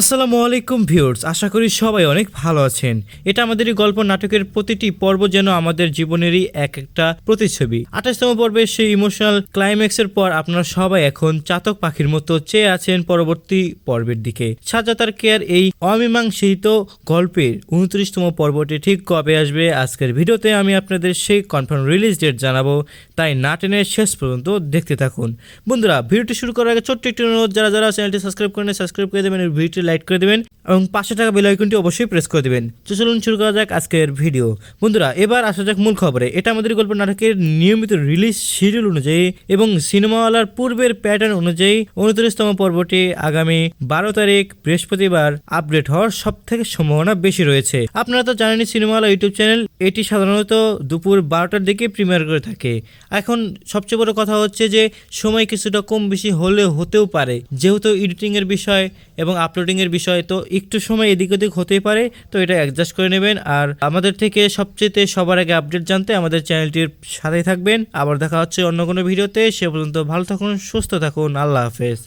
আসসালামু আলাইকুম ভিউয়ার্স, আশা করি সবাই অনেক ভালো আছেন। এটা আমাদের এই গল্প নাটকের প্রতিটি পর্ব যেন আমাদের জীবনেরই এক একটা প্রতিচ্ছবি। আঠাশতম পর্বের সেই ইমোশনাল ক্লাইম্যাক্সের পর আপনারা সবাই এখন চাতক পাখির মতো চেয়ে আছেন পরবর্তী পর্বের দিকে। সাজাতার কেয়ার এই অমীমাংসিত গল্পের উনত্রিশতম পর্বটি ঠিক কবে আসবে আজকের ভিডিওতে আমি আপনাদের সেই কনফার্ম রিলিজ ডেট জানাব। তাই নাটেনের শেষ পর্যন্ত দেখতে থাকুন। বন্ধুরা, ভিডিওটি শুরু করার আগে ছোট্ট একটি অনুরোধ, যারা যারা চ্যানেলটি সাবস্ক্রাইব করেন সাবস্ক্রাইব করে দেবেন। ভিডিওটি লাইক করে দেবেন এবং পাঁচশো টাকা বেল আইকনটি অবশ্যই প্রেস করে দেবেন। তো চলুন শুরু করা যাক আজকের ভিডিও বন্ধুরা, এবার আসা যাক মূল খবরে। এটা আমাদের গল্প নাটকের নিয়মিত রিলিজ শিডিউল অনুযায়ী এবং সিনেমাওয়ালার পূর্বের প্যাটার্ন অনুযায়ী উনত্রিশতম পর্বটি আগামী বারো তারিখ বৃহস্পতিবার আপডেট হওয়ার সব থেকে সম্ভাবনা বেশি রয়েছে। আপনারা তো জানেনই সিনেমাওয়ালা ইউটিউব চ্যানেল এটি সাধারণত দুপুর বারোটার দিকে প্রিমিয়ার করে থাকে। এখন সবচেয়ে বড় কথা হচ্ছে যে, সময় কিছুটা কম বেশি হলেও হতেও পারে। যেহেতু এডিটিং এর বিষয় এবং আপলোডিং এর বিষয় তো একটু সময় এদিক ওদিক হতেই পারে, তো এটা অ্যাডজাস্ট করে নেবেন। আর আমাদের থেকে সবচেয়ে সবার আগে আপডেট জানতে আমাদের চ্যানেলটির সাথেই থাকবেন। আবার দেখা হচ্ছে অন্য কোনো ভিডিওতে, সে পর্যন্ত ভালো থাকুন, সুস্থ থাকুন, আল্লাহ হাফেজ।